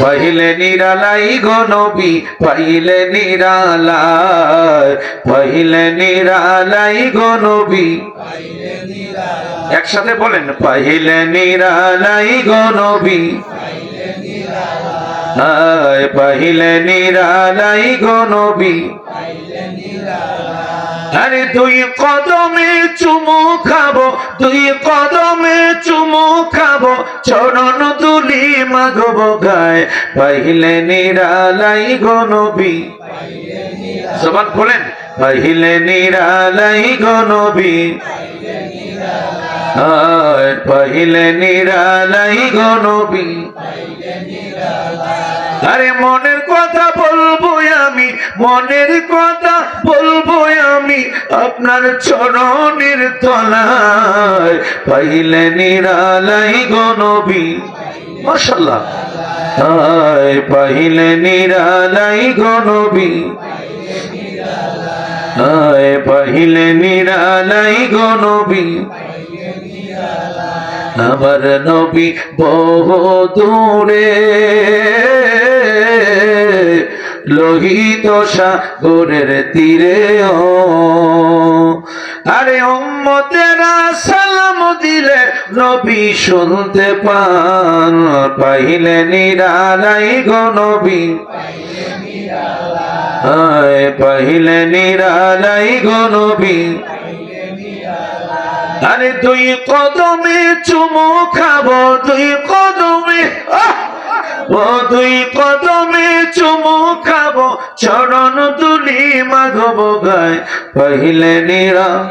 পাইলে নিরালাই গো নবী পাইলে নিরালাই পাইলে নিরালাই গো একসাথে বলেন পাইলে নিরালাই গো নবী। আয় পাইলে নিরালাই গো নবী। আরে দুই কদমে চুমু খাব, দুই কদমে চুমু খাব, চরণ তুলি মাগবো গায়। পাইলে নিরালাই গো নবী। জবান খোলেন, পাইলে নিরালাই গো নবী। আয় পাইলে নিরালাই গো নবী। আরে মনের কথা বলব আমি, মনের কথা বলব আমি, আপনার চরণের তলায় পাইলে নিরালাই গো নবী মাশাল্লাহ আয়, পাইলে নিরালাই গো নবী আয়, পাইলে নিরালাই গো নবী আমার নবী বহু দূরে লোহিত সাগরের তীরে, ও। আরে উম্মতেরা সালাম দিলে নবী শুনতে পান, পাইলে নিরালাই গো নবী। পাইলে নিরালাই গো নবী। আরে দুই কদমে চুমু খাব, দুই কদমে! ও দুই কদমে চুমু খাব, চরণ তুলি মাগবো গায়। পহিলে নিরা,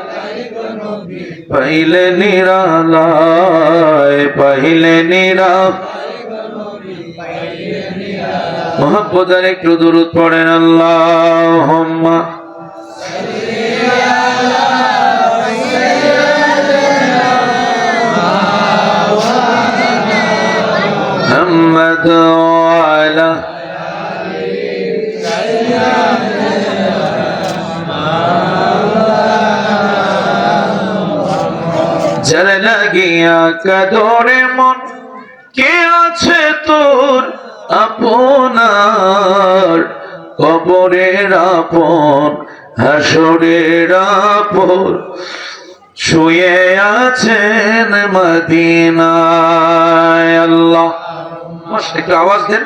পহিলে নিরালায়, পহিলে নিরা। মোহাম্মদার একটু দূরত পড়েন আল্লাহ محمد وعلى যার লাগিয়া কাদরে মন কে আছে তোর আপনার কবরের আপন হাসরের আপন শুয়ে আছেন মদিনায় আল্লাহ মাস একটু আওয়াজ দেন।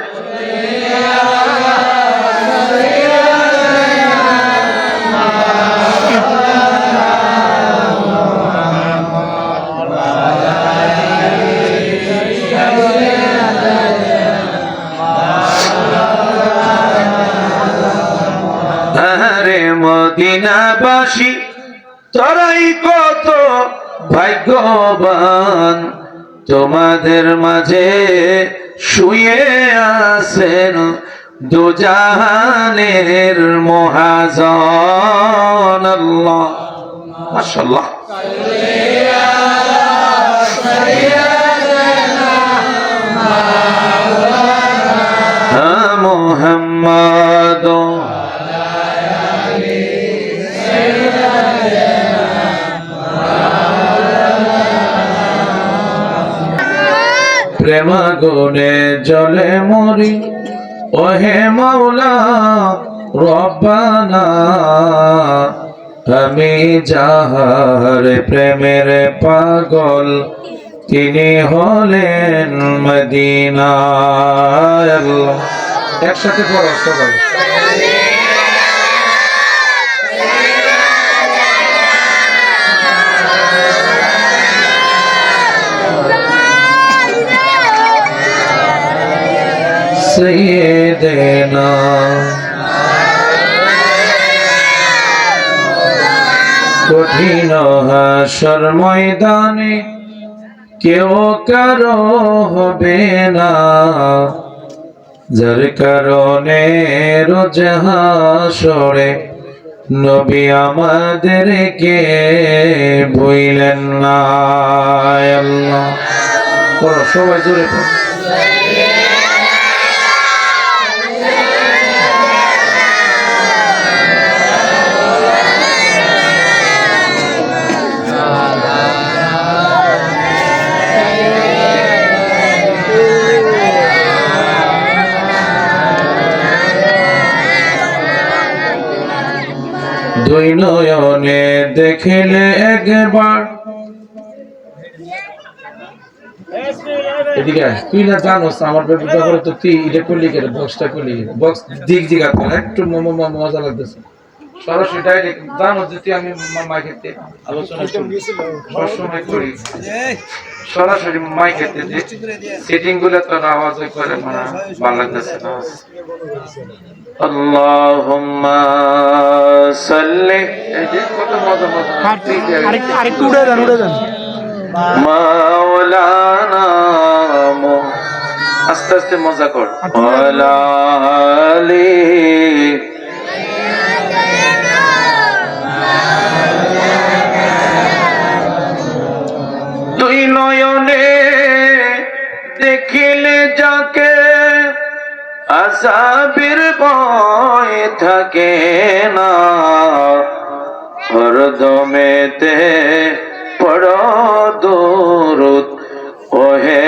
মদিনাবাসী তোরাই কত ভাগ্যবান। তোমাদের মাঝে শুয়ে আছেন দুজাহানের মহাজন আল্লাহ। মাশাল্লাহ হ্যাঁ প্রেমাগুনে জলে মরি। ওহে মৌলা রব্বানা, আমি যাহার প্রেমের পাগল, তিনি হলেন মদিনা একসাথে পড়ো সবাই। সৈয়দনা কঠিন হাসর ময়দানে কেউ কারও হবে না। যার কারণে রোজ হাসরে নবী আমাদেরকে ভুইলেন না। সবাই জোরে পড়ো। দুই নয়নে দেখিলে একবার। এদিকে তুই না জানোস আমার ব্যাপারে তো তুই এটা করলি কেন? বক্সটা করলি। বক্স দিক আর একটু মজা লাগতেছে। সরাসরি ডাইরেক্ট জানো যে তুই আমি মাইকেতে আলোচনা করি সবসময় করি। সরাসরি মাইকেতে যে সেটিংগুলো তো আওয়াজ করে মানে উড়ে যান মাওলানা মো- আস্তে আস্তে মজা কর। ওয়ালা নয়নে দেখিলে যাকে আসাবির ভয় থাকে না। হরদমেতে পড় দরুদ, ওহে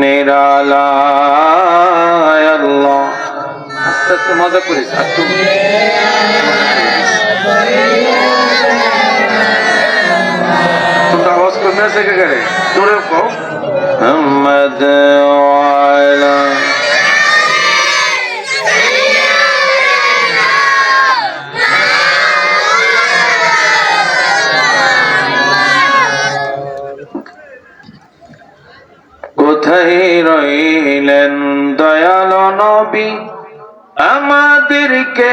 নিরালায় আল্লাহ। আস্তে আস্তে মজা করিস, আর তুমি কোথায় রইলেন দয়াল নবী আমাদেরকে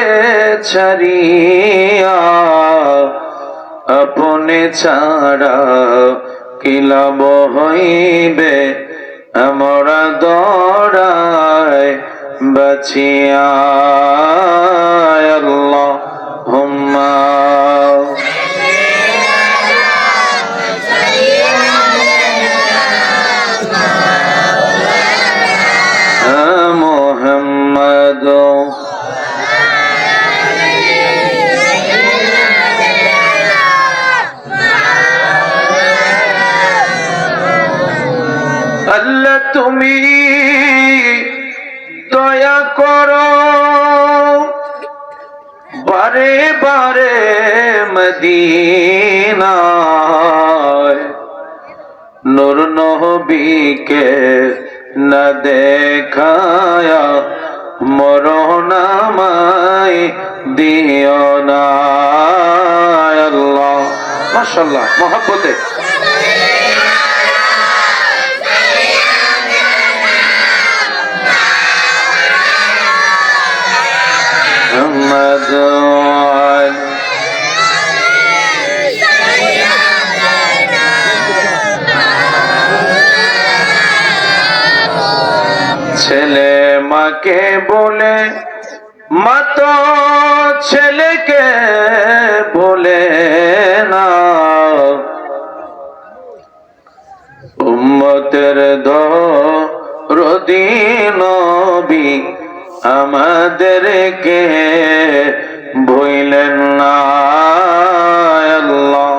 ছাড়িয়া আপনি ছাড়া কিলাব হইবে আমরা দৌড়ায় বাছিয়া তুমি দয়া করো। বারে বারে মদিনায় নূর নবীকে না দেখায়া মরণামাই দিও না আল্লাহ। মাশাল্লাহ মহাব্বতে। ছেলে মাকে বলে মা তো ছেলেকে বলে না। উম্মতের দরদিনবী আমাদেরকে ভইলেন না আল্লাহ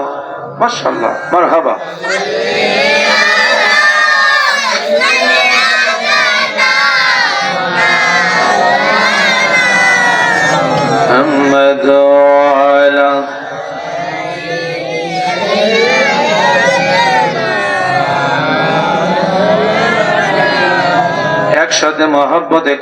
মাশাআল্লাহ মারহাবা محمد وعلى একসাথে মহব্বতে